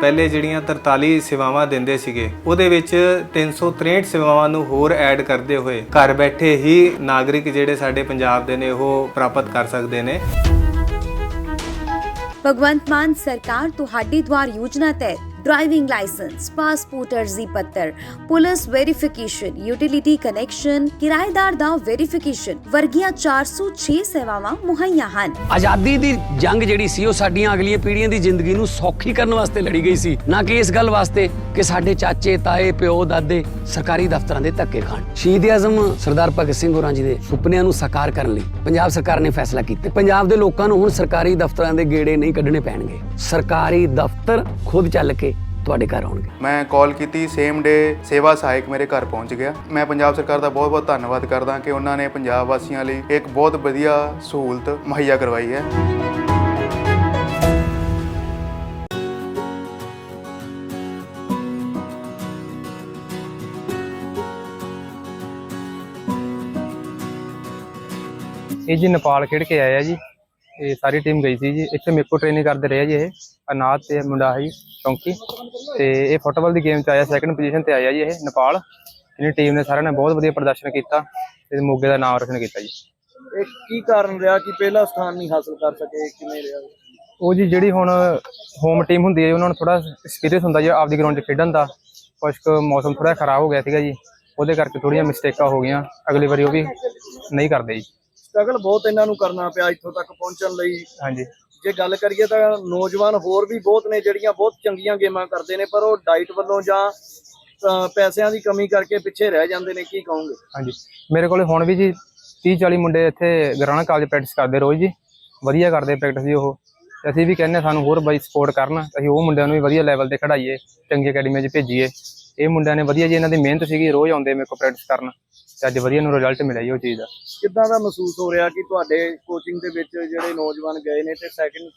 ਪਹਿਲੇ ਜਿਹੜੀਆਂ 43 ਸੇਵਾਵਾਂ ਦਿੰਦੇ ਸੀਗੇ, ਉਹਦੇ ਵਿੱਚ 363 ਸੇਵਾਵਾਂ ਨੂੰ ਹੋਰ ਐਡ ਕਰਦੇ ਹੋਏ ਘਰ ਬੈਠੇ ਹੀ ਨਾਗਰਿਕ ਜਿਹੜੇ ਸਾਡੇ ਪੰਜਾਬ ਦੇ ਨੇ, ਉਹ ਪ੍ਰਾਪਤ ਕਰ ਸਕਦੇ ਨੇ। ਭਗਵੰਤ ਮਾਨ ਸਰਕਾਰ ਤੁਹਾਡੀ ਦੁਆਰ ਯੋਜਨਾ ਤਹਿਤ ਡਰਾਈਵਿੰਗ ਲਾਇਸੈਂਸ ਪਾਸਪੋਰਟ ਅਰਜ਼ੀ ਪੱਤਰ ਪੁਲਿਸ ਵੈਰੀਫਿਕੇਸ਼ਨ ਯੂਟਿਲਿਟੀ ਕਨੈਕਸ਼ਨ ਕਿਰਾਏਦਾਰ ਦਾ ਵੈਰੀਫਿਕੇਸ਼ਨ ਵਰਗੀਆਂ 406 ਸੇਵਾਵਾਂ ਮੁਹੱਈਆ ਹਨ ਆਜ਼ਾਦੀ ਦੀ ਜੰਗ ਜਿਹੜੀ ਸੀ ਉਹ ਸਾਡੀਆਂ ਅਗਲੀਆਂ ਪੀੜ੍ਹੀਆਂ ਦੀ ਜ਼ਿੰਦਗੀ ਨੂੰ ਸੌਖੀ ਕਰਨ ਵਾਸਤੇ ਲੜੀ ਗਈ ਸੀ ਨਾ ਕਿ ਇਸ ਗੱਲ ਵਾਸਤੇ ਕਿ ਸਾਡੇ ਚਾਚੇ ਤਾਏ ਪਿਓ ਦਾਦੇ ਸਰਕਾਰੀ ਦਫ਼ਤਰਾਂ ਦੇ ਧੱਕੇ ਖਾਣ ਸ਼ਹੀਦ ਆਜ਼ਮ ਸਰਦਾਰ ਭਗਤ ਸਿੰਘ ਹੋਰਾਂ ਜੀ ਦੇ ਸੁਪਨਿਆਂ ਨੂੰ ਸਾਕਾਰ ਕਰਨ ਲਈ ਪੰਜਾਬ ਸਰਕਾਰ ਨੇ ਫੈਸਲਾ ਕੀਤਾ ਪੰਜਾਬ ਦੇ ਲੋਕਾਂ ਨੂੰ ਹੁਣ ਸਰਕਾਰੀ ਦਫ਼ਤਰਾਂ ਦੇ ਗੇੜੇ ਨਹੀਂ ਕੱਢਣੇ ਪੈਣਗੇ ਸਰਕਾਰੀ ਦਫ਼ਤਰ ਖੁਦ ਚੱਲ ਕੇ ਤੁਹਾਡੇ ਘਰ ਆਉਣਗੇ। ਮੈਂ ਕਾਲ ਕੀਤੀ ਸੇਮ ਡੇ ਸੇਵਾ ਸਹਾਇਕ ਮੇਰੇ ਘਰ ਪਹੁੰਚ ਗਿਆ। ਮੈਂ ਪੰਜਾਬ ਸਰਕਾਰ ਦਾ ਬਹੁਤ-ਬਹੁਤ ਧੰਨਵਾਦ ਕਰਦਾ ਕਿ ਉਹਨਾਂ ਨੇ ਪੰਜਾਬ ਵਾਸੀਆਂ ਲਈ ਇੱਕ ਬਹੁਤ ਵਧੀਆ ਸਹੂਲਤ ਮੁਹੱਈਆ ਕਰਵਾਈ ਹੈ। ਇਹ ਜੀ ਨੇਪਾਲ ਖੇਡ ਕੇ ਆਇਆ ਜੀ। ਇਹ ਸਾਰੀ ਟੀਮ ਗਈ ਸੀ ਜੀ। ਇੱਥੇ ਮੇਰੇ ਕੋਲ ਟ੍ਰੇਨਿੰਗ ਕਰਦੇ ਰਹੇ ਜੀ ਇਹ। ਅਨਾਥ ਤੇ ਮੁੰਡਾ ਹੈ ਚੌਂਕੀ। ਤੇ ਇਹ ਫੁੱਟਬਾਲ ਦੀ ਗੇਮ ਚ ਆਇਆ ਸੈਕੰਡ ਪੋਜੀਸ਼ਨ ਤੇ ਆਇਆ ਜੀ ਇਹ ਨੇਪਾਲ। ਇਹਨੀ ਟੀਮ ਨੇ ਸਾਰਿਆਂ ਨੇ ਬਹੁਤ ਵਧੀਆ ਪ੍ਰਦਰਸ਼ਨ ਕੀਤਾ ਤੇ ਮੋਗੇ ਦਾ ਨਾਮ ਰੋਸ਼ਨ ਕੀਤਾ ਜੀ। ਇਹ ਕੀ ਕਾਰਨ ਰਿਹਾ ਕਿ ਪਹਿਲਾ ਸਥਾਨ ਨਹੀਂ ਹਾਸਲ ਕਰ ਸਕੇ ਕਿਵੇਂ ਰਿਹਾ? ਉਹ ਜੀ ਜਿਹੜੀ ਹੁਣ ਹੋਮ ਟੀਮ ਹੁੰਦੀ ਹੈ ਉਹਨਾਂ ਨੂੰ ਥੋੜਾ ਐਕਸਪੀਰੀਅੰਸ ਹੁੰਦਾ ਜੀ ਆਪਦੀ ਗਰਾਊਂਡ 'ਚ ਖੇਡਣ ਦਾ। ਕੁਛ ਕੁ ਮੌਸਮ ਥੋੜਾ ਖਰਾਬ ਹੋ ਗਿਆ ਸੀਗਾ ਜੀ। ਉਹਦੇ ਕਰਕੇ ਥੋੜੀਆਂ ਮਿਸਟੇਕਾਂ ਹੋ ਗਈਆਂ। ਅਗਲੀ ਵਾਰੀ ਉਹ ਵੀ ਨਹੀਂ ਕਰਦੇ ਜੀ। ਸਟਰਗਲ ਬਹੁਤ ਇਹਨਾਂ ਨੂੰ ਕਰਨਾ ਪਿਆ ਇੱਥੋਂ ਤੱਕ ਪਹੁੰਚਣ ਲਈ। ਹਾਂਜੀ। ਜੇ ਗੱਲ ਕਰੀਏ ਤਾਂ ਨੌਜਵਾਨ ਹੋਰ ਵੀ ਬਹੁਤ ਨੇ ਜਿਹੜੀਆਂ ਬਹੁਤ ਚੰਗੀਆਂ ਗੇਮਾਂ ਕਰਦੇ ਨੇ ਪਰ ਉਹ ਡਾਈਟ ਵੱਲੋਂ ਜਾਂ ਪੈਸਿਆਂ ਦੀ ਕਮੀ ਕਰਕੇ ਪਿੱਛੇ ਰਹਿ ਜਾਂਦੇ ਨੇ ਕੀ ਕਹੋਗੇ? ਹਾਂਜੀ। ਮੇਰੇ ਕੋਲੇ ਹੁਣ ਵੀ ਜੀ 30 40 ਮੁੰਡੇ ਇੱਥੇ ਗਰਾਣਾ ਕਾਲਜ ਪ੍ਰੈਕਟਿਸ ਕਰਦੇ ਰੋਜ਼ ਜੀ। ਵਧੀਆ ਕਰਦੇ ਪ੍ਰੈਕਟਿਸ ਜੀ ਉਹ। ਤੇ ਅਸੀਂ ਵੀ ਕਹਿੰਦੇ ਸਾਨੂੰ ਹੋਰ ਬਾਈ ਸਪੋਰਟ ਕਰਨ ਅਸੀਂ ਉਹ ਮੁੰਡਿਆਂ ਨੂੰ ਵੀ ਵਧੀਆ ਲੈਵਲ ਤੇ ਖੜਾਈਏ ਚੰਗੀ ਅਕੈਡਮੀ 'ਚ ਭੇਜੀਏ। ਇਹ ਮੁੰਡਿਆਂ ਨੇ ਵਧੀਆ ਜੀ ਇਹਨਾਂ ਦੀ ਮਿਹਨਤ ਸੀਗੀ ਰੋਜ਼ ਆਉਂਦੇ ਮੇਰੇ ਕੋਲ ਪ੍ਰੈਕਟਿਸ ਕਰਨ। ਤੇ ਅੱਜ ਵਧੀਆ ਨੂੰ ਰਿਜ਼ਲਟ ਮਿਲਿਆ ਜੀ ਉਹ ਚੀਜ਼ ਦਾ। ਕਿੱਦਾਂ ਦਾ ਮਹਿਸੂਸ ਹੋ ਰਿਹਾ ਕਿ ਤੁਹਾਡੇ ਕੋਚਿੰਗ ਦੇ ਵਿੱਚ ਜਿਹੜੇ ਨੌਜਵਾਨ ਗਏ ਨੇ ਤੇ ਸੈਕਿੰਡ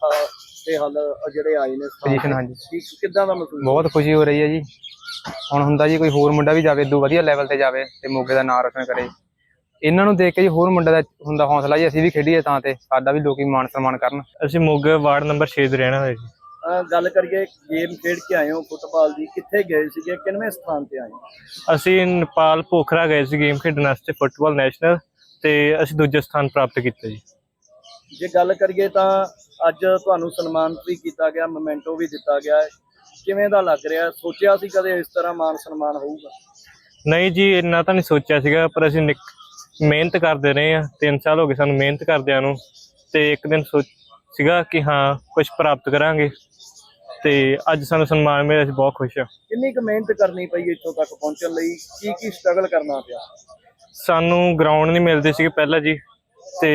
ਤੇ ਹੱਲ ਜਿਹੜੇ ਆਏ ਨੇ Position, ਹਾਂਜੀ। ਕੀ- ਕਿੱਦਾਂ ਦਾ ਮਹਿਸੂਸ ਬਹੁਤ ਖੁਸ਼ੀ ਹੋ ਰਹੀ ਹੈ ਜੀ। ਹੁਣ ਹੁੰਦਾ ਜੀ ਕੋਈ ਹੋਰ ਮੁੰਡਾ ਵੀ ਜਾਵੇ ਇਦੋਂ ਵਧੀਆ ਲੈਵਲ ਤੇ ਜਾਵੇ ਤੇ ਮੋਗੇ ਦਾ ਨਾਮ ਰੋਸ਼ਨ ਕਰੇ। ਇਹਨਾਂ ਨੂੰ ਦੇਖ ਕੇ ਜੀ ਹੋਰ ਮੁੰਡਾ ਦਾ ਹੁੰਦਾ ਹੌਸਲਾ ਜੀ ਅਸੀਂ ਵੀ ਖੇਡੀਏ ਤਾਂ ਤੇ ਸਾਡਾ ਵੀ ਲੋਕੀ ਮਾਣ ਸਨਮਾਨ ਕਰਨ। ਅਸੀਂ ਮੋਗੇ ਵਾਰਡ ਨੰਬਰ 6 ਦੇ ਰਹਿਣ ਵਾਲੇ ਜੀ। ਗੱਲ ਕਰੀਏ ਗੇਮ ਖੇਡ ਕੇ ਆਏ ਹੋ ਫੁੱਟਬਾਲ ਦੀ ਕਿੱਥੇ ਗਏ ਸੀਗੇ? ਕਿੰਨਵੇਂ ਸਥਾਨ ਤੇ ਆਏ ਅਸੀਂ ਨੇਪਾਲ ਪੋਖਰਾ ਗਏ ਸੀ ਗੇਮ ਖੇਡਣ ਵਾਸਤੇ ਫੁੱਟਬਾਲ ਨੈਸ਼ਨਲ ਤੇ ਅਸੀਂ ਦੂਜੇ ਸਥਾਨ ਪ੍ਰਾਪਤ ਕੀਤਾ ਜੀ। ਜੇ ਗੱਲ ਕਰੀਏ ਤਾਂ ਅੱਜ ਤੁਹਾਨੂੰ ਸਨਮਾਨਿਤ ਵੀ ਕੀਤਾ ਗਿਆ ਮੋਮੈਂਟੋ ਵੀ ਦਿੱਤਾ ਗਿਆ। ਕਿਵੇਂ ਦਾ ਲੱਗ ਰਿਹਾ? ਸੋਚਿਆ ਸੀ ਕਦੇ ਇਸ ਤਰ੍ਹਾਂ ਮਾਨ ਸਨਮਾਨ ਹੋਊਗਾ? ਨਹੀਂ ਜੀ ਇੰਨਾ ਤਾਂ ਨਹੀਂ ਸੋਚਿਆ ਸੀਗਾ ਪਰ ਅਸੀਂ ਮਿਹਨਤ ਕਰਦੇ ਰਹੇ ਆ 3 ਸਾਲ ਹੋ ਗਏ ਸਾਨੂੰ ਮਿਹਨਤ ਕਰਦਿਆਂ ਨੂੰ ਤੇ ਇੱਕ ਦਿਨ ਸੋਚ ਸੀਗਾ ਕਿ ਹਾਂ ਕੁਝ ਪ੍ਰਾਪਤ ਕਰਾਂਗੇ। ਤੇ ਅੱਜ ਸਾਨੂੰ ਸਨਮਾਨ ਮਿਲਿਆ ਅਸੀਂ ਬਹੁਤ ਖੁਸ਼ ਹਾਂ। ਕਿੰਨੀ ਕੁ ਮਿਹਨਤ ਕਰਨੀ ਪਈ ਇੱਥੋਂ ਤੱਕ ਪਹੁੰਚਣ ਲਈ? ਕੀ ਕੀ ਸਟਰਗਲ ਕਰਨਾ ਪਿਆ? ਸਾਨੂੰ ਗਰਾਊਂਡ ਨਹੀਂ ਮਿਲਦੇ ਸੀਗੇ ਪਹਿਲਾਂ ਜੀ ਤੇ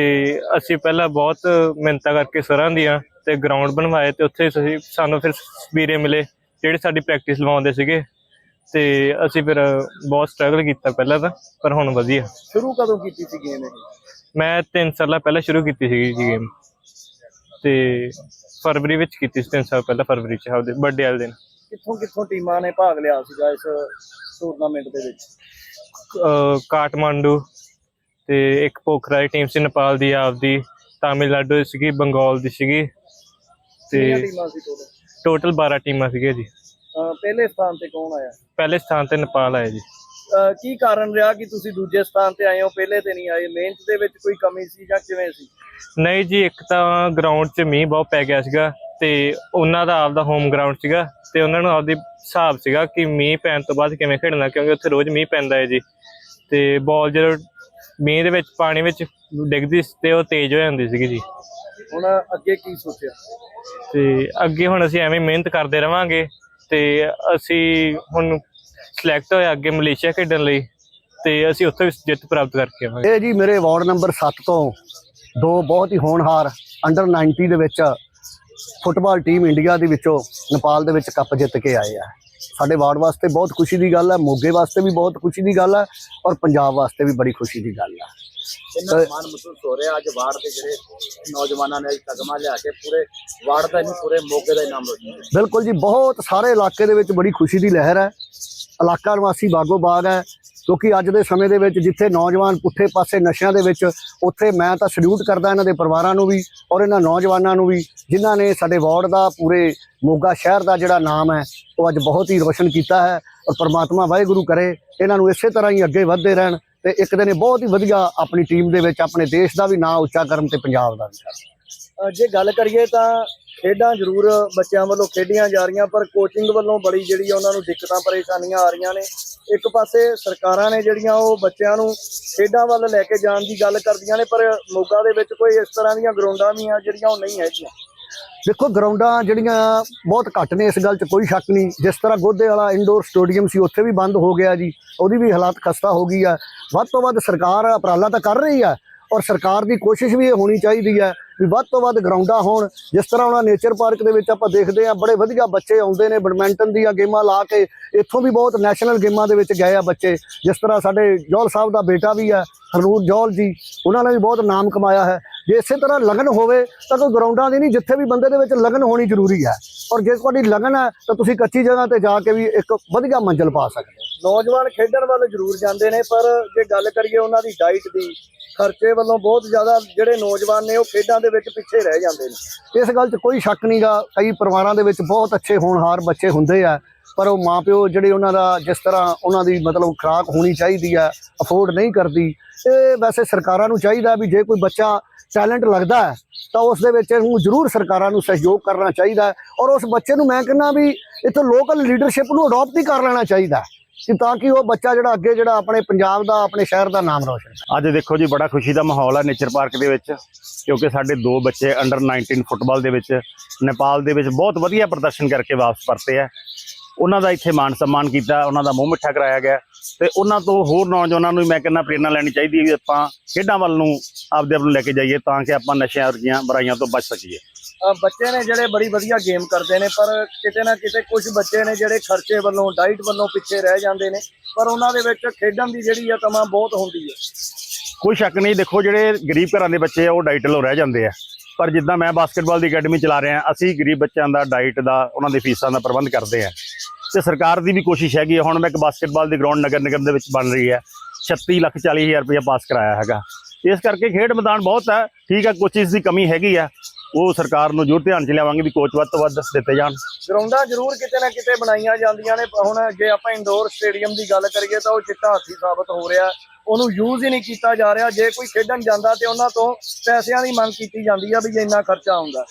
ਅਸੀਂ ਪਹਿਲਾਂ ਬਹੁਤ ਮਿਹਨਤਾਂ ਕਰਕੇ ਸਰਾਂ ਦੀਆਂ ਤੇ ਗਰਾਊਂਡ ਬਣਵਾਏ ਤੇ ਉੱਥੇ ਅਸੀਂ ਸਾਨੂੰ ਫਿਰ ਵੀਰੇ ਮਿਲੇ ਜਿਹੜੇ ਸਾਡੀ ਪ੍ਰੈਕਟਿਸ ਲਵਾਉਂਦੇ ਸੀਗੇ। ਤੇ ਅਸੀਂ ਫਿਰ ਬਹੁਤ ਸਟਰਗਲ ਕੀਤਾ ਪਹਿਲਾਂ ਤਾਂ ਪਰ ਹੁਣ ਵਧੀਆ। ਸ਼ੁਰੂ ਕਦੋਂ ਕੀਤੀ ਸੀ ਗੇਮ ਇਹ? ਮੈਂ 3 ਸਾਲਾਂ ਪਹਿਲਾਂ ਸ਼ੁਰੂ ਕੀਤੀ ਜੀ ਗੇਮ ਤੇ ਫਰਵਰੀ ਵਿੱਚ ਕੀਤੀ ਸੀ 3 ਸਾਲ ਪਹਿਲਾਂ ਫਰਵਰੀ ਚ ਆਪਦੇ ਬਰਥਡੇ ਵਾਲੇ ਦਿਨ। ਕਿੱਥੋਂ ਕਿੱਥੋਂ ਟੀਮਾਂ ਨੇ ਭਾਗ ਲਿਆ ਸੀਗਾ ਇਸ ਟੂਰਨਾਮੈਂਟ ਦੇ ਵਿੱਚ? ਅਹ ਕਾਠਮਾਂਡੂ ਤੇ ਇੱਕ ਪੋਖਰਾ ਦੀ ਟੀਮ ਸੀ ਨੇਪਾਲ ਦੀ ਆਪਦੀ ਤਾਮਿਲਨਾਡੂ ਦੀ ਸੀਗੀ ਬੰਗਾਲ ਦੀ ਸੀਗੀ ਕਿੰਨੀਆਂ ਤੇ ਟੀਮਾਂ ਸੀ ਟੋਟਲ ਟੋਟਲ 12 ਟੀਮਾਂ ਸੀਗੀਆਂ ਜੀ। ਪਹਿਲੇ ਸਥਾਨ ਤੇ ਕੌਣ ਆਇਆ? ਪਹਿਲੇ ਸਥਾਨ ਤੇ ਨੇਪਾਲ ਆਇਆ ਜੀ। ਕੀ ਕਾਰਨ ਰਿਹਾ ਕਿ ਤੁਸੀਂ ਦੂਜੇ ਸਥਾਨ ਤੇ ਆਏ ਹੋ? ਪਹਿਲੇ ਤੇ ਨਹੀਂ ਆਏ। ਮਿਹਨਤ ਦੇ ਵਿੱਚ ਕੋਈ ਕਮੀ ਸੀ ਜਾਂ ਕਿਵੇਂ ਸੀ? ਨਹੀਂ ਜੀ ਇੱਕ ਤਾਂ ਗਰਾਊਂਡ 'ਚ ਮੀਂਹ ਬਹੁਤ ਪੈ ਗਿਆ ਸੀਗਾ ਤੇ ਉਹਨਾਂ ਦਾ ਆਪਦਾ ਹੋਮ ਗਰਾਊਂਡ ਸੀਗਾ ਤੇ ਉਹਨਾਂ ਨੂੰ ਆਪਦੀ ਹਿਸਾਬ ਸੀਗਾ ਕਿ ਮੀਂਹ ਪੈਣ ਤੋਂ ਬਾਅਦ ਕਿਵੇਂ ਖੇਡਣਾ ਕਿਉਂਕਿ ਉੱਥੇ ਰੋਜ਼ ਮੀਂਹ ਪੈਂਦਾ ਹੈ ਜੀ। ਤੇ ਬਾਲ ਜਦੋਂ ਮੀਂਹ ਦੇ ਵਿੱਚ ਪਾਣੀ ਵਿੱਚ ਡਿੱਗਦੀ ਸੀ ਤੇ ਉਹ ਤੇਜ਼ ਹੋ ਜਾਂਦੀ ਸੀਗੀ ਜੀ। ਹੁਣ ਅੱਗੇ ਕੀ ਸੋਚਿਆ? ਤੇ ਅੱਗੇ ਹੁਣ ਅਸੀਂ ਐਵੇਂ ਮਿਹਨਤ ਕਰਦੇ ਰਵਾਂਗੇ ਤੇ ਅਸੀਂ ਹੁਣ ਸਿਲੈਕਟ ਹੋਇਆ ਅੱਗੇ ਮਲੇਸ਼ੀਆ ਖੇਡਣ ਲਈ ਤੇ ਅਸੀਂ ਉੱਥੇ ਵੀ ਜਿੱਤ ਪ੍ਰਾਪਤ ਕਰਕੇ ਆਵਾਂਗੇ। ਇਹ ਜੀ ਮੇਰੇ ਵਾਰਡ ਨੰਬਰ 7 ਤੋਂ ਦੋ ਬਹੁਤ ਹੀ ਹੋਣਹਾਰ ਅੰਡਰ 90 ਦੇ ਵਿੱਚ ਫੁੱਟਬਾਲ ਟੀਮ ਇੰਡੀਆ ਦੇ ਵਿੱਚੋਂ ਨੇਪਾਲ ਦੇ ਵਿੱਚ ਕੱਪ ਜਿੱਤ ਕੇ ਆਏ ਆ। ਸਾਡੇ ਵਾਰਡ ਵਾਸਤੇ ਬਹੁਤ ਖੁਸ਼ੀ ਦੀ ਗੱਲ ਹੈ ਮੋਗੇ ਵਾਸਤੇ ਵੀ ਬਹੁਤ ਖੁਸ਼ੀ ਦੀ ਗੱਲ ਹੈ ਔਰ ਪੰਜਾਬ ਵਾਸਤੇ ਵੀ ਬੜੀ ਖੁਸ਼ੀ ਦੀ ਗੱਲ ਹੈ ਕਿੰਨਾ ਮਾਣ ਮਹਿਸੂਸ ਹੋ ਰਿਹਾ ਅੱਜ ਵਾਰਡ ਦੇ ਜਿਹੜੇ ਨੌਜਵਾਨਾਂ ਨੇ ਤਗਮਾ ਲਿਆ ਕੇ ਪੂਰੇ ਵਾਰਡ ਦਾ ਨਹੀਂ ਪੂਰੇ ਮੋਗੇ ਦਾ ਇਨਾਮ ਰੋਸ਼ਨ ਬਿਲਕੁਲ ਜੀ ਬਹੁਤ ਸਾਰੇ ਇਲਾਕੇ ਦੇ ਵਿੱਚ ਬੜੀ ਖੁਸ਼ੀ ਦੀ ਲਹਿਰ ਹੈ ਇਲਾਕਾ ਨਿਵਾਸੀ ਬਾਗੋ ਬਾਗ ਹੈ, ਕਿਉਂਕਿ ਅੱਜ ਦੇ ਸਮੇਂ ਦੇ ਵਿੱਚ ਜਿੱਥੇ ਨੌਜਵਾਨ ਪੁੱਠੇ ਪਾਸੇ ਨਸ਼ਿਆਂ ਦੇ ਵਿੱਚ, ਉੱਥੇ ਮੈਂ ਤਾਂ ਸਲੂਟ ਕਰਦਾ ਇਹਨਾਂ ਦੇ ਪਰਿਵਾਰਾਂ ਨੂੰ ਵੀ ਔਰ ਇਹਨਾਂ ਨੌਜਵਾਨਾਂ ਨੂੰ ਵੀ, ਜਿਨ੍ਹਾਂ ਨੇ ਸਾਡੇ ਵਾਰਡ ਦਾ ਪੂਰੇ ਮੋਗਾ ਸ਼ਹਿਰ ਦਾ ਜਿਹੜਾ ਨਾਮ ਹੈ, ਉਹ ਅੱਜ ਬਹੁਤ ਹੀ ਰੋਸ਼ਨ ਕੀਤਾ ਹੈ ਔਰ ਪਰਮਾਤਮਾ ਵਾਹਿਗੁਰੂ ਕਰੇ, ਇਹਨਾਂ ਨੂੰ ਇਸੇ ਤਰ੍ਹਾਂ ਹੀ ਅੱਗੇ ਵਧਦੇ ਰਹਿਣ ਤੇ ਇੱਕ ਦਿਨ ਇਹ ਬਹੁਤ ਹੀ ਵਧੀਆ ਆਪਣੀ ਟੀਮ ਦੇ ਵਿੱਚ, ਆਪਣੇ ਦੇਸ਼ ਦਾ ਵੀ ਨਾਂ ਉੱਚਾ ਕਰਨ ਤੇ ਪੰਜਾਬ ਦਾ ਵੀ ਜੇ ਗੱਲ ਕਰੀਏ ਤਾਂ ਖੇਡਾਂ ਜ਼ਰੂਰ ਬੱਚਿਆਂ ਵੱਲੋਂ ਖੇਡੀਆਂ ਜਾ ਰਹੀਆਂ, ਪਰ ਕੋਚਿੰਗ ਵੱਲੋਂ ਬੜੀ ਜਿਹੜੀ ਆ ਉਹਨਾਂ ਨੂੰ ਦਿੱਕਤਾਂ, ਪਰੇਸ਼ਾਨੀਆਂ ਆ ਰਹੀਆਂ ਨੇ। ਇੱਕ ਪਾਸੇ ਸਰਕਾਰਾਂ ਨੇ ਜਿਹੜੀਆਂ ਉਹ ਬੱਚਿਆਂ ਨੂੰ ਖੇਡਾਂ ਵੱਲ ਲੈ ਕੇ ਜਾਣ ਦੀ ਗੱਲ ਕਰਦੀਆਂ ਨੇ, ਪਰ ਮੋਗਾ ਦੇ ਵਿੱਚ ਕੋਈ ਇਸ ਤਰ੍ਹਾਂ ਦੀਆਂ ਗਰਾਊਂਡਾਂ ਵੀ ਆ ਜਿਹੜੀਆਂ ਉਹ ਨਹੀਂ ਹੈਗੀਆਂ। ਦੇਖੋ ਗਰਾਊਂਡਾਂ ਜਿਹੜੀਆਂ ਬਹੁਤ ਘੱਟ ਨੇ, ਇਸ ਗੱਲ 'ਚ ਕੋਈ ਸ਼ੱਕ ਨਹੀਂ। ਜਿਸ ਤਰ੍ਹਾਂ ਗੋਦੇ ਵਾਲਾ ਇੰਡੋਰ ਸਟੇਡੀਅਮ ਸੀ, ਉੱਥੇ ਵੀ ਬੰਦ ਹੋ ਗਿਆ ਜੀ। ਉਹਦੀ ਵੀ ਹਾਲਾਤ ਖਸਤਾ ਹੋ ਗਈ ਆ। ਵੱਧ ਤੋਂ ਵੱਧ ਸਰਕਾਰ ਉਪਰਾਲਾ ਤਾਂ ਕਰ ਰਹੀ ਆ, ਔਰ ਸਰਕਾਰ ਦੀ ਕੋਸ਼ਿਸ਼ ਵੀ ਇਹ ਹੋਣੀ ਚਾਹੀਦੀ ਹੈ ਵੀ ਵੱਧ ਤੋਂ ਵੱਧ ਗਰਾਊਂਡਾਂ ਹੋਣ। ਜਿਸ ਤਰ੍ਹਾਂ ਉਹਨਾਂ ਨੇਚਰ ਪਾਰਕ ਦੇ ਵਿੱਚ ਆਪਾਂ ਦੇਖਦੇ ਆ ਬੜੇ ਵਧੀਆ ਬੱਚੇ ਆਉਂਦੇ ਨੇ ਬੈਡਮਿੰਟਨ ਦੀਆਂ ਗੇਮਾਂ ਲਾ ਕੇ, ਇੱਥੋਂ ਵੀ ਬਹੁਤ ਨੈਸ਼ਨਲ ਗੇਮਾਂ ਦੇ ਵਿੱਚ ਗਏ ਆ ਬੱਚੇ। ਜਿਸ ਤਰ੍ਹਾਂ ਸਾਡੇ ਜੌਲ ਸਾਹਿਬ ਦਾ ਬੇਟਾ ਵੀ ਹੈ ਹਰਨੂਰ ਜੌਲ ਜੀ, ਉਹਨਾਂ ਨੇ ਵੀ ਬਹੁਤ ਨਾਮ ਕਮਾਇਆ ਹੈ। ਜੇ ਇਸੇ ਤਰ੍ਹਾਂ ਲਗਨ ਹੋਵੇ, ਤਾਂ ਕੋਈ ਗਰਾਊਂਡਾਂ ਦੀ ਨਹੀਂ, ਜਿੱਥੇ ਵੀ ਬੰਦੇ ਦੇ ਵਿੱਚ ਲਗਨ ਹੋਣੀ ਜ਼ਰੂਰੀ ਹੈ। ਔਰ ਜੇ ਤੁਹਾਡੀ ਲਗਨ ਹੈ, ਤਾਂ ਤੁਸੀਂ ਕੱਚੀ ਜਗ੍ਹਾ ਤੇ ਜਾ ਕੇ ਵੀ ਇੱਕ ਵਧੀਆ ਮੰਜ਼ਿਲ ਪਾ ਸਕਦੇ ਹੋ। ਨੌਜਵਾਨ ਖੇਡਣ ਵੱਲ ਜ਼ਰੂਰ ਜਾਂਦੇ ਨੇ, ਪਰ ਜੇ ਗੱਲ ਕਰੀਏ ਉਹਨਾਂ ਦੀ ਡਾਈਟ ਦੀ, ਖਰਚੇ ਵੱਲੋਂ ਬਹੁਤ ਜ਼ਿਆਦਾ ਜਿਹੜੇ ਨੌਜਵਾਨ ਨੇ ਉਹ ਖੇਡਾਂ ਦੇ ਵਿੱਚ ਪਿੱਛੇ ਰਹਿ ਜਾਂਦੇ ਨੇ। ਇਸ ਗੱਲ 'ਚ ਕੋਈ ਸ਼ੱਕ ਨਹੀਂਗਾ ਕਈ ਪਰਿਵਾਰਾਂ ਦੇ ਵਿੱਚ ਬਹੁਤ ਅੱਛੇ ਹੋਣਹਾਰ ਬੱਚੇ ਹੁੰਦੇ ਆ, ਪਰ ਉਹ ਮਾਪਿਓ ਜਿਹੜੇ ਉਹਨਾਂ ਦਾ ਜਿਸ ਤਰ੍ਹਾਂ ਉਹਨਾਂ ਦੀ ਮਤਲਬ ਖੁਰਾਕ ਹੋਣੀ ਚਾਹੀਦੀ ਆ, ਅਫੋਰਡ ਨਹੀਂ ਕਰਦੀ, ਇਹ ਵੈਸੇ ਸਰਕਾਰਾਂ ਨੂੰ ਚਾਹੀਦਾ ਵੀ ਜੇ ਕੋਈ ਬੱਚਾ ਟੈਲੈਂਟ ਲੱਗਦਾ ਹੈ, ਤਾਂ ਉਸ ਦੇ ਵਿੱਚ ਨੂੰ ਜ਼ਰੂਰ ਸਰਕਾਰਾਂ ਨੂੰ ਸਹਿਯੋਗ ਕਰਨਾ ਚਾਹੀਦਾ ਔਰ ਉਸ ਬੱਚੇ ਨੂੰ ਮੈਂ ਕਹਿੰਦਾ ਵੀ ਇੱਥੋਂ ਲੋਕਲ ਲੀਡਰਸ਼ਿਪ ਨੂੰ ਅਡਾਪਟ ਹੀ ਕਰ ਲੈਣਾ ਚਾਹੀਦਾ ਕਿ ਤਾਂ ਕਿ ਉਹ ਬੱਚਾ ਜਿਹੜਾ ਅੱਗੇ ਜਿਹੜਾ ਆਪਣੇ ਪੰਜਾਬ ਦਾ, ਆਪਣੇ ਸ਼ਹਿਰ ਦਾ ਨਾਮ ਰੋਸ਼ਨ ਕਰੇ। ਅੱਜ ਦੇਖੋ ਜੀ, ਬੜਾ ਖੁਸ਼ੀ ਦਾ ਮਾਹੌਲ ਹੈ ਨੇਚਰ ਪਾਰਕ ਦੇ ਵਿੱਚ, ਕਿਉਂਕਿ ਸਾਡੇ ਦੋ ਬੱਚੇ ਅੰਡਰ 19 ਫੁੱਟਬਾਲ ਦੇ ਵਿੱਚ, ਨੇਪਾਲ ਦੇ ਵਿੱਚ ਬਹੁਤ ਵਧੀਆ ਪ੍ਰਦਰਸ਼ਨ ਕਰਕੇ ਵਾਪਸ ਪਰਤੇ ਆ। ਉਹਨਾਂ ਦਾ ਇੱਥੇ ਮਾਨ ਸਨਮਾਨ ਕੀਤਾ, ਉਹਨਾਂ ਦਾ ਮੂੰਹ ਮਿੱਠਾ ਕਰਾਇਆ ਗਿਆ। ਤੇ ਉਹਨਾਂ ਤੋਂ ਹੋਰ ਨੌਜਵਾਨਾਂ ਨੂੰ ਵੀ ਮੈਂ ਕਹਿੰਦਾ ਪ੍ਰੇਰਣਾ ਲੈਣੀ ਚਾਹੀਦੀ ਹੈ ਵੀ ਆਪਾਂ ਖੇਡਾਂ ਵੱਲ ਨੂੰ ਆਪਦੇ ਆਪ ਨੂੰ ਲੈ ਕੇ ਜਾਈਏ, ਤਾਂ ਕਿ ਆਪਾਂ ਨਸ਼ਿਆਂ ਵਰਗੀਆਂ ਬੁਰਾਈਆਂ ਤੋਂ ਬਚ ਸਕੀਏ। ਬੱਚੇ ਨੇ ਜਿਹੜੇ ਬੜੀ ਵਧੀਆ ਗੇਮ ਕਰਦੇ ਨੇ, ਪਰ ਕਿਤੇ ਨਾ ਕਿਤੇ ਕੁਝ ਬੱਚੇ ਨੇ ਜਿਹੜੇ ਖਰਚੇ ਵੱਲੋਂ ਡਾਈਟ ਵੱਲੋਂ ਪਿੱਛੇ ਰਹਿ ਜਾਂਦੇ ਨੇ, ਪਰ ਉਹਨਾਂ ਦੇ ਵਿੱਚ ਖੇਡਣ ਦੀ ਜਿਹੜੀ ਆ ਤਮਾ ਬਹੁਤ ਹੁੰਦੀ ਹੈ। ਕੋਈ ਸ਼ੱਕ ਨਹੀਂ, ਦੇਖੋ ਜਿਹੜੇ ਗਰੀਬ ਘਰਾਂ ਦੇ ਬੱਚੇ ਆ, ਉਹ ਡਾਈਟ ਲੋ ਰਹਿ ਜਾਂਦੇ ਆ। ਪਰ ਜਿੱਦਾਂ ਮੈਂ ਬਾਸਕਟਬਾਲ ਦੀ ਅਕੈਡਮੀ ਚਲਾ ਰਿਹਾ, ਅਸੀਂ ਗਰੀਬ ਬੱਚਿਆਂ ਦਾ ਡਾਈਟ ਦਾ, ਉਹਨਾਂ ਦੀ ਫੀਸਾਂ ਦਾ ਪ੍ਰਬੰਧ ਕਰਦੇ ਆ। ਤੇ ਸਰਕਾਰ ਦੀ ਵੀ ਕੋਸ਼ਿਸ਼ ਹੈਗੀ ਹੈ ਹੁਣ ਮੈਂ ਇੱਕ ਬਾਸਕਟਬਾਲ ਦੀ ਗਰਾਊਂਡ ਨਗਰ ਨਿਗਮ ਦੇ ਵਿੱਚ ਬਣ ਰਹੀ ਹੈ 36 ਲੱਖ 40 ਹਜ਼ਾਰ ਰੁਪਇਆ ਪਾਸ ਕਰਾਇਆ ਹੈਗਾ। ਇਸ ਕਰਕੇ ਖੇਡ ਮੈਦਾਨ ਬਹੁਤ ਹੈ ਠੀਕ ਹੈ ਕੋਚਿਸ ਦੀ ਕਮੀ ਹੈਗੀ ਆ ਉਹ ਸਰਕਾਰ ਨੂੰ ਜ਼ਰੂਰ ਧਿਆਨ ਚ ਲਿਆਵਾਂਗੇ ਵੀ ਕੋਚ ਵੱਧ ਤੋਂ ਵੱਧ ਦਿੱਤੇ ਜਾਣ। ਗਰਾਊਂਡਾਂ ਜ਼ਰੂਰ ਕਿਤੇ ਨਾ ਕਿਤੇ ਬਣਾਈਆਂ ਜਾਂਦੀਆਂ ਨੇ। ਹੁਣ ਜੇ ਆਪਾਂ ਇੰਡੋਰ ਸਟੇਡੀਅਮ ਦੀ ਗੱਲ ਕਰੀਏ ਤਾਂ ਉਹ ਚਿੱਟਾ ਹਾਥੀ ਸਾਬਤ ਹੋ ਰਿਹਾ। ਉਹਨੂੰ ਯੂਜ਼ ਹੀ ਨਹੀਂ ਕੀਤਾ ਜਾ ਰਿਹਾ। ਜੇ ਕੋਈ ਖੇਡਣ ਜਾਂਦਾ ਤੇ ਉਹਨਾਂ ਤੋਂ ਪੈਸਿਆਂ ਦੀ ਮੰਗ ਕੀਤੀ ਜਾਂਦੀ ਆ ਵੀ ਇੰਨਾ ਖਰਚਾ ਆਉਂਦਾ।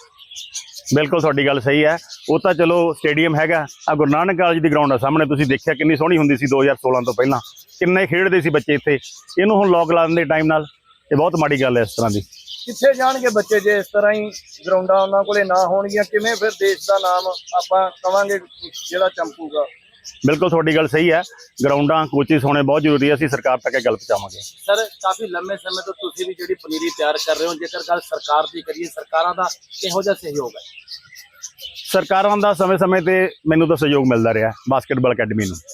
ਬਿਲਕੁਲ ਤੁਹਾਡੀ ਗੱਲ ਸਹੀ ਹੈ। ਉਹ ਤਾਂ ਚਲੋ ਸਟੇਡੀਅਮ ਹੈਗਾ। ਆ ਗੁਰੂ ਨਾਨਕ ਕਾਲਜ ਦੀ ਗਰਾਊਂਡ ਆ। ਸਾਹਮਣੇ ਤੁਸੀਂ ਦੇਖਿਆ ਕਿੰਨੀ ਸੋਹਣੀ ਹੁੰਦੀ ਸੀ 2016 ਤੋਂ ਪਹਿਲਾਂ। ਕਿੰਨੇ ਖੇਡਦੇ ਸੀ ਬੱਚੇ ਇੱਥੇ। ਇਹਨੂੰ ਹੁਣ ਲੋਕ ਲਾ ਦਿੰਦੇ ਟਾਈਮ ਨਾਲ। ਇਹ ਬਹੁਤ ਮਾੜੀ ਗੱਲ ਹੈ ਇਸ ਤਰ੍ਹਾਂ ਦੀ। ਕਿੱਥੇ ਜਾਣਗੇ ਬੱਚੇ ਜੇ ਇਸ ਤਰ੍ਹਾਂ ਹੀ ਗਰਾਊਂਡਾਂ ਉਹਨਾਂ ਕੋਲੇ ਨਾ ਹੋਣਗੀਆਂ? ਕਿਵੇਂ ਫਿਰ ਦੇਸ਼ ਦਾ ਨਾਮ ਆਪਾਂ ਕਵਾਂਗੇ ਜਿਹੜਾ ਚੰਪੂਗਾ ਬਿਲਕੁਲ ਤੁਹਾਡੀ ਗੱਲ ਸਹੀ ਹੈ। ਗਰਾਊਂਡਾਂ ਕੋਚਿਸ ਹੋਣੇ ਬਹੁਤ ਜ਼ਰੂਰੀ ਹੈ। ਅਸੀਂ ਸਰਕਾਰ ਤੱਕ ਇਹ ਗੱਲ ਪਹੁੰਚਾਵਾਂਗੇ। ਸਰ ਕਾਫੀ ਲੰਮੇ ਸਮੇਂ ਤੋਂ ਤੁਸੀਂ ਵੀ ਜਿਹੜੀ ਪਨੀਰੀ ਤਿਆਰ ਕਰ ਰਹੇ ਹੋ ਜੇਕਰ ਗੱਲ ਸਰਕਾਰ ਦੀ ਕਰੀਏ ਸਰਕਾਰਾਂ ਦਾ ਕਿਹੋ ਜਿਹਾ ਸਹਿਯੋਗ ਹੈ? ਸਰਕਾਰਾਂ ਦਾ ਸਮੇਂ-ਸਮੇਂ ਤੇ ਮੈਨੂੰ ਤਾਂ ਸਹਿਯੋਗ ਮਿਲਦਾ ਰਿਹਾ ਬਾਸਕਟਬਾਲ ਅਕੈਡਮੀ ਨੂੰ।